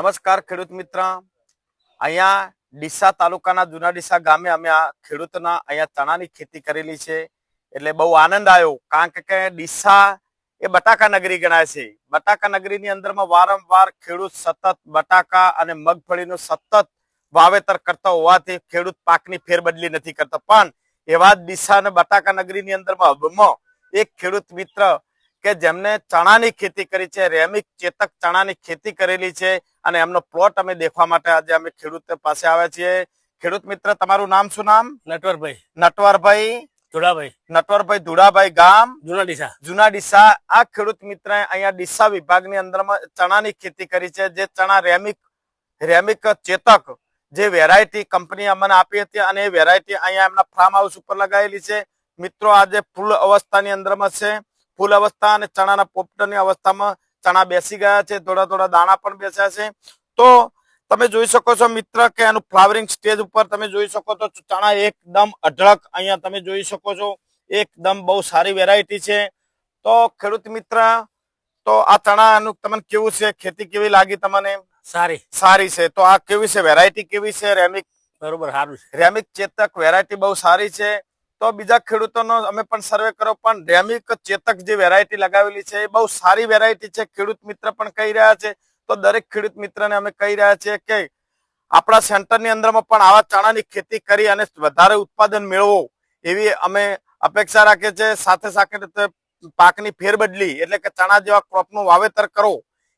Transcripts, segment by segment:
નમસ્કાર ખેડૂત મિત્ર. અહીંયા ડીસા તાલુકાના જુના ડીસા ગામે અમે આ ખેડૂતના અહીંયા ચણાની ખેતી કરેલી છે. એટલે બહુ આનંદ આવ્યો, કારણ કે- ડીસા એ બટાકા નગરી ગણાય છે. બટાકા નગરીની અંદરમાં વારંવાર ખેડૂત સતત બટાકા અને મગફળીનું સતત વાવેતર કરતા હોવાથી ખેડૂત પાકની ફેરબદલી નથી કરતા. પણ એવા ડીસા અને બટાકા નગરીની અંદરમાં હબમાં એક ખેડૂત મિત્ર કે જેમને ચણાની ખેતી કરી છે રેમિક ચેતક ચણાની ખેતી કરેલી છે અને એમનો પ્લોટ અમે દેખવા માટે આજે અમે ખેડૂત પાસે આવ્યા છીએ. ખેડૂત મિત્ર તમારું નામ શું નામ? નટવરભાઈ. નટવરભાઈ. જોડાભાઈ નટવરભાઈ ધુડાભાઈ ગામ. જુના ડીસા. જુના ડીસા. આ ખેડૂત મિત્ર અહીંયા ડીસા વિભાગની અંદરમાં ચણાની ખેતી કરી છે જે ચણા રેમિક રેમિક ચેતક જે વેરાયટી કંપની અમને આપી હતી અને એ વેરાયટી અહીંયા એમના ફાર્મ હાઉસ ઉપર લગાવેલી છે. મિત્રો આજે ફૂલ અવસ્થાની અંદરમાં છે. ફૂલ અવસ્થા અને ચણાના પોપટની અવસ્થામાં ચણા બેસી ગયા છે થોડા થોડા દાણા પણ બેસ્યા છે. તો તમે જોઈ શકો છો મિત્ર કે એનું ફ્લાવરિંગ સ્ટેજ ઉપર તમે જોઈ શકો છો ચણા એકદમ અઢળક અહીંયા તમે જોઈ શકો છો. એકદમ બહુ સારી વેરાયટી છે. તો ખેડૂત મિત્ર તો આ ચણાનું તમને કેવું છે? ખેતી કેવી લાગી તમને? સારી. સારી છે. તો આ કેવી છે? વેરાયટી કેવી છે? રેમિક બરોબર સારું છે. રેમિક ચેતક વેરાયટી બહુ સારી છે. તો બીજા ખેડૂતોનો અમે પણ સર્વે કરો પણ ડેમિક ચેતક જે વેરાયટી લગાવેલી છે એ બહુ સારી વેરાયટી છે. ખેડૂત મિત્ર પણ કહી રહ્યા છે. તો દરેક ખેડૂત મિત્રને અમે કહી રહ્યા છીએ કે આપણા સેન્ટરની અંદરમાં પણ આવા ચણાની ખેતી કરી અને વધારે ઉત્પાદન મેળવો. એવી અમે અપેક્ષા રાખીએ છીએ. સાથે સાથે પાકની ફેરબદલી એટલે કે ચણા જેવા ક્રોપનું વાવેતર કરો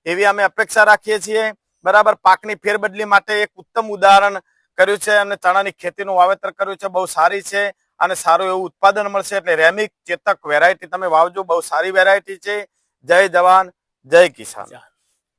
એવી અમે અપેક્ષા રાખીએ છીએ. બરાબર, પાકની ફેરબદલી માટે એક ઉત્તમ ઉદાહરણ કર્યું છે અને ચણાની ખેતીનું વાવેતર કર્યું છે. બહુ સારી છે. અને સારું એવું ઉત્પાદન મળશે એટલે રેમિક ચેતક વેરાયટી તમે વાવજો. બહુ સારી વેરાયટી છે. જય જવાન, જય કિસાન.